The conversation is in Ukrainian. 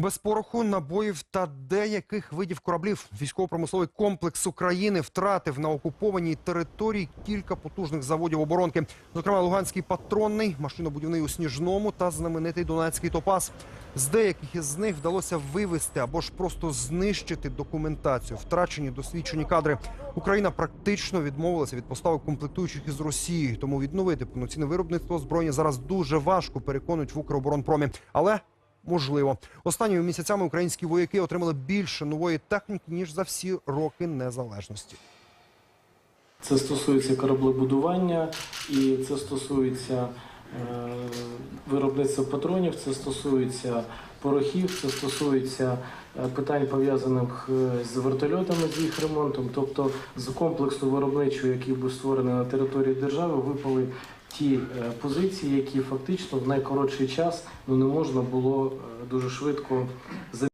Без пороху, набоїв та деяких видів кораблів військово-промисловий комплекс України втратив на окупованій території кілька потужних заводів оборонки. Зокрема, Луганський патронний, машинобудівний у Сніжному та знаменитий Донецький топаз. З деяких із них вдалося вивести або ж просто знищити документацію, втрачені досвідчені кадри. Україна практично відмовилася від поставок комплектуючих із Росії, тому відновити повноцінне виробництво зброї зараз дуже важко. Переконують в Укроборонпромі. Але Можливо, останніми місяцями українські вояки отримали більше нової техніки ніж за всі роки незалежності. Це стосується кораблебудування і це стосується виробництва патронів, це стосується порохів, це стосується е, питань пов'язаних е, з вертольотами, з їх ремонтом. Тобто з комплексу виробничого, який був створений на території держави, випали ті е, позиції, які фактично в найкоротший час ну, не можна було е, дуже швидко за